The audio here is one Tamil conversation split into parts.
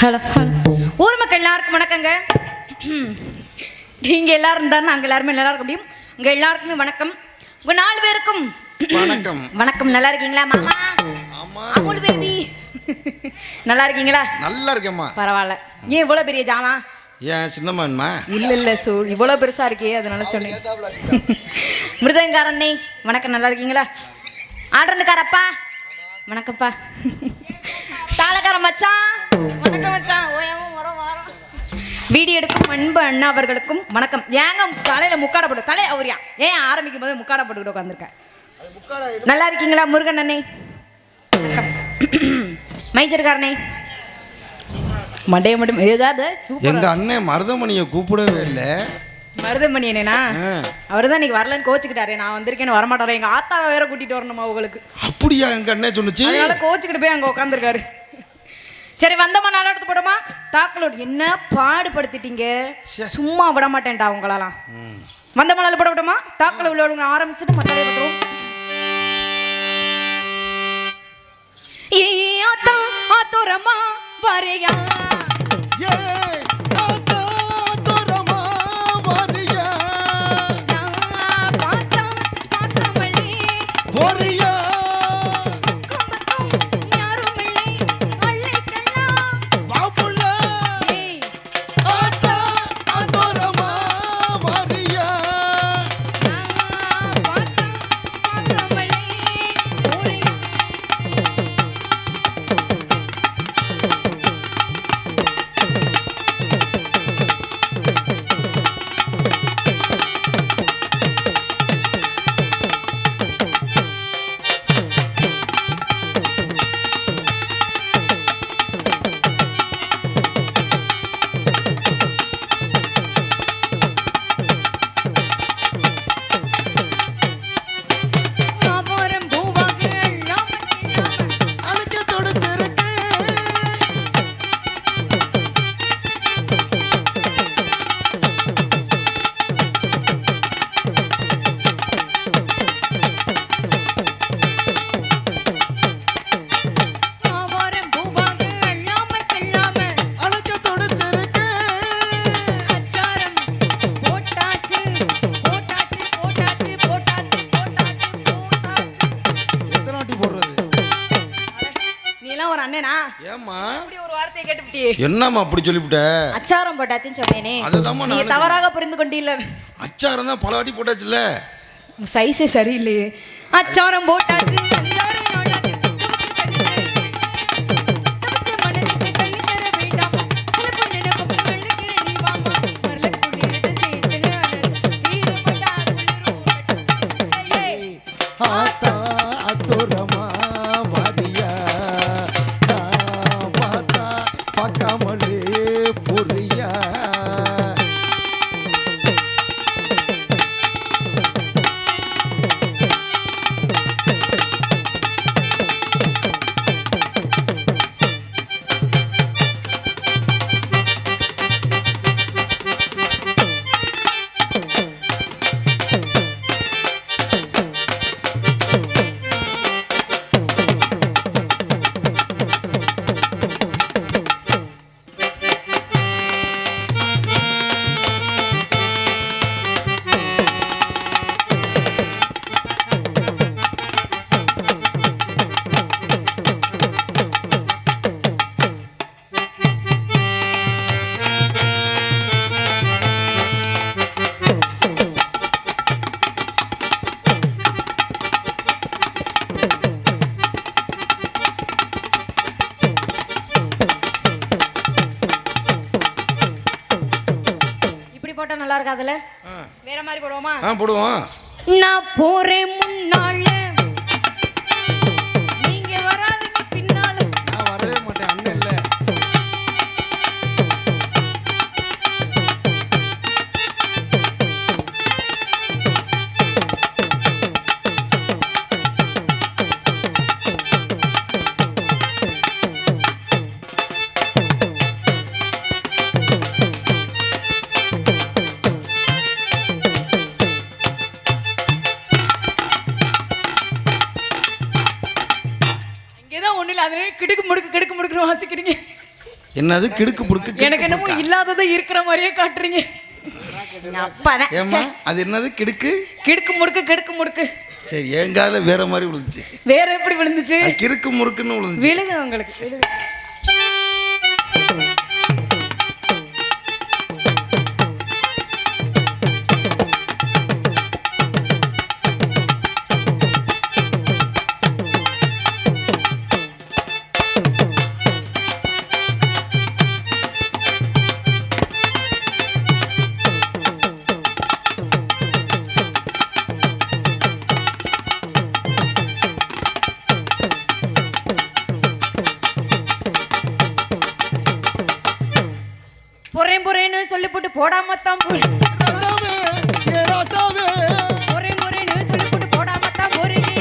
ஹலோ ஊர் மக்கள் எல்லாருக்கும் வணக்கங்க. நீங்க எல்லாரும் இருந்தா நாங்க எல்லாருமே நல்லா இருக்க முடியும். உங்க எல்லாருக்குமே வணக்கம். உங்க நாலு பேருக்கும் வணக்கம். வணக்கம். நல்லா இருக்கீங்களா மாமா? ஆமா. அமுல் பேபி நல்லா இருக்கீங்களா? நல்லா இருக்கேம்மா. பரவாயில்ல. ஏன் இவ்வளோ பெரிய ஜாமா? ஏன் சின்னம்மா இல்ல இல்ல சோ இவ்வளோ பெருசா இருக்கே அதனால சொன்னேன். மிருதங்காரண்ணே வணக்கம். நல்லா இருக்கீங்களா? ஆடுறனுக்காரப்பா வணக்கம்ப்பா. தாளக்கார மச்சான். வணக்கம் மச்சான். ஓயமும் வரோம் வரோம் வீடியோ எடுக்கும் அன்பு அண்ணா அவர்களுக்கும் வணக்கம். ஏங்க தலையில முக்காட போட்டு தலை அவரியா ஏன் ஆரம்பிக்கும் போது முக்காட போட்டுக்கிட்டு உட்காந்துருக்கேன் நல்லா இருக்கீங்களா முருகன் அண்ணே? வணக்கம் மைசூர்காரனே? மண்டைய மட்டும் ஏதாவது எங்க அண்ணன் மருதமணியை கூப்பிடவே இல்லை. மருதமணி ஆ. அவர் தான் இன்னைக்கு வரலன்னு கோச்சுக்கிட்டாரு. நான் வந்திருக்கேன்னு வரமாட்டாரு. எங்க ஆத்தாவை வேற கூட்டிட்டு வரணுமா உங்களுக்கு? அப்படியா எங்க அண்ணன் சொன்னுச்சு? அதனால கோச்சுக்கிட்டு போய் அங்க உட்காந்துருக்காரு சரி வந்தம்மா நல்லா எடுத்து போடுமா தாக்கலோடு என்ன பாடுபடுத்திட்டீங்க. சும்மா விட மாட்டேன்டா உங்களெல்லாம் வந்தம்மா நல்லா போட விடுமா தாக்கல உள்ளவங்க ஆரம்பிச்சுட்டு மற்ற பண்றோம் ஏ ஆத்தா ஆத்தோரமா வரையா. நான் நீலாம் ஒரு அண்ணனா? ஏம்மா? அப்படி ஒரு வார்த்தையை கேட்டுவிட்டியே. என்னம்மா அப்படி சொல்லிவிட்ட? அச்சாரம் போட்டாச்சுன்னு சொன்னேனே. அதுதாம்மா நீங்க நானும் தவறாக புரிந்து கொண்டீல்ல. அச்சாரம் தான் பல வாட்டி போட்டாச்சுல்ல. சைஸே சரியில்லையே. அச்சாரம் போட்டாச்சு. போடுவோம். நான் போறேன் முன்னாள் வாசிக்கிறீங்க? என்னது? கிடுக்கு புடுக்கு எனக்கு என்னமோ இல்லாததை இருக்கிற மாதிரியே காட்டுறீங்க. ஏமா அது என்னது? கிடுக்கு? கிடுக்கு முடுக்கு கிடுக்கு முடுக்கு சரி என் காதுல வேற மாதிரி விழுந்துச்சு. வேற எப்படி விழுந்துச்சு? கிறுக்கு முறுக்குன்னு விழுந்துச்சு. விழுங்க உங்களுக்கு போடாம தான் போறேன் ராசாவே ஏ ராசாவே. பொறேன் பொறேன்னு சொல்லி போட்டு போடாம தான் போறீங்க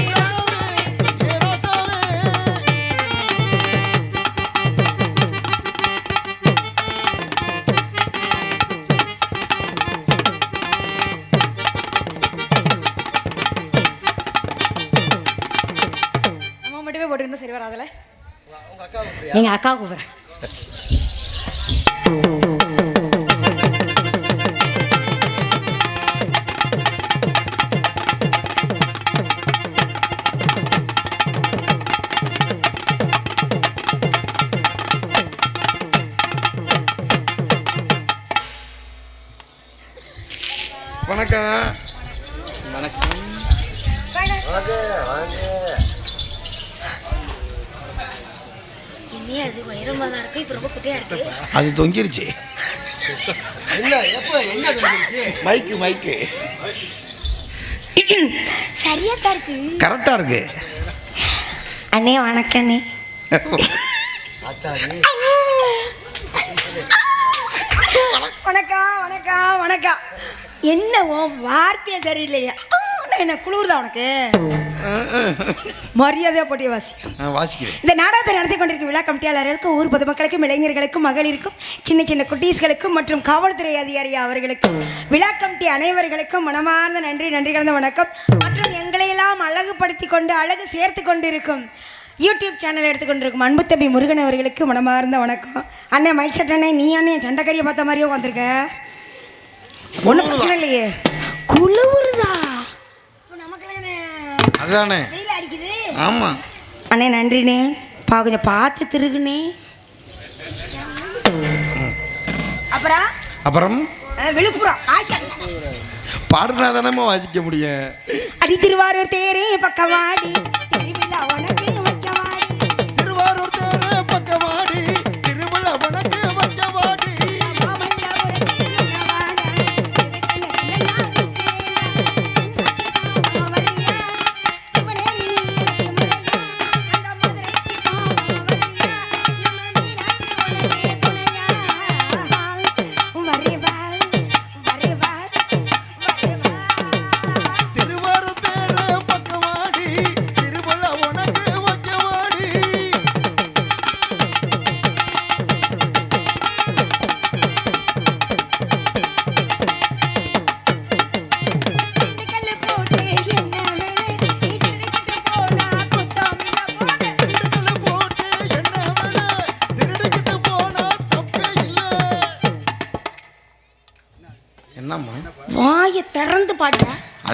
நம்ம மட்டுமே போட்டுருந்தா சரி வராதுல? எங்க அக்கா கூப்பிடுறேன். குட்டியாக இருக்கு அது தொங்கிருச்சு. மைக்கு மைக்கு. சரியா தான் இருக்கு. கரெக்டா இருக்கு. அண்ணே வணக்கண்ணே ஆத்தாடி. வணக்கம் வணக்கம் வணக்கம். என்ன உன் வார்த்தையே சரியில்லையா? என்ன குளிர்தா உனக்கு? மரியாதையா போட்டிய வாசி. வாசிக்கிறேன். இந்த நாடகத்தை நடத்தி கொண்டிருக்கும் விழா கமிட்டியாளர்களுக்கும் ஊர் பொதுமக்களுக்கும் இளைஞர்களுக்கும் மகளிருக்கும் சின்ன சின்ன குட்டீஸ்களுக்கும் மற்றும் காவல்துறை அதிகாரி அவர்களுக்கும் விழா கமிட்டி அனைவர்களுக்கும் மனமார்ந்த நன்றி நன்றி கலந்த வணக்கம். மற்றும் எங்களையெல்லாம் அழகுபடுத்தி கொண்டு அழகு சேர்த்து கொண்டிருக்கும் யூடியூப் சேனல் எடுத்துக்கொண்டிருக்கும் அன்பு தம்பி முருகன் அவர்களுக்கு மனமார்ந்த வணக்கம். அண்ணே மைக் செட் அண்ணே நீ அண்ணே சண்டைக்கறியை பார்த்த மாதிரியே உட்காந்துருக்க. ஒன்றும் பிரச்சனை இல்லையே. குளிருதா? நமக்கு அதுதானே வெயில் அடிக்குது ஆமா. அண்ணே நன்றிண்ணே. பா கொஞ்சம் பார்த்து திருகுண்ணே. அப்புறம்? அப்புறம்? விழுப்புரம். பாடுனா தானே வாசிக்க முடியும். அடி திருவாரூர் தேரே திருவிழா உனக்கு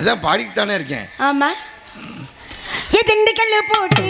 அதான் பாடிட்டு தானே இருக்கேன். ஆமா. ஏ திண்டுக்கல்லு போட்டு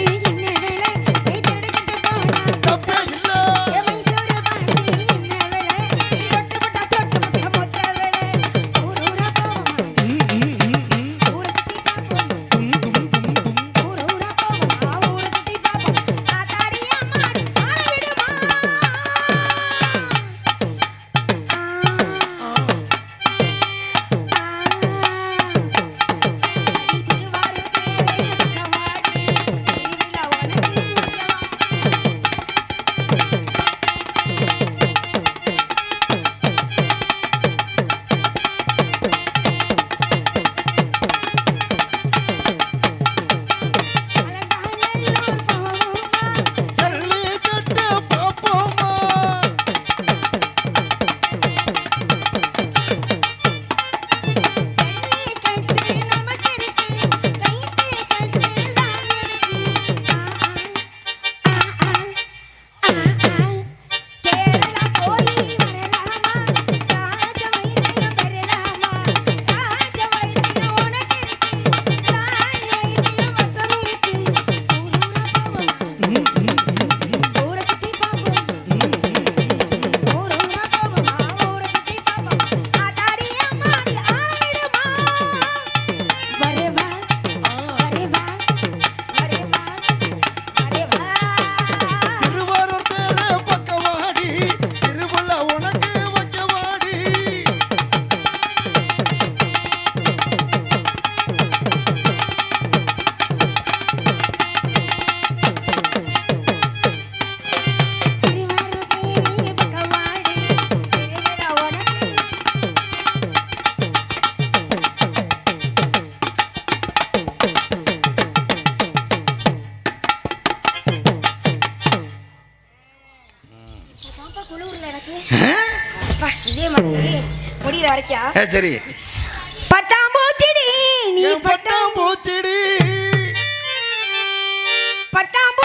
முடிக்கிற வரைக்கும் சரி. பட்டாம் பூச்சிடி நீ பட்டாம் பூச்சிடி? பட்டாம்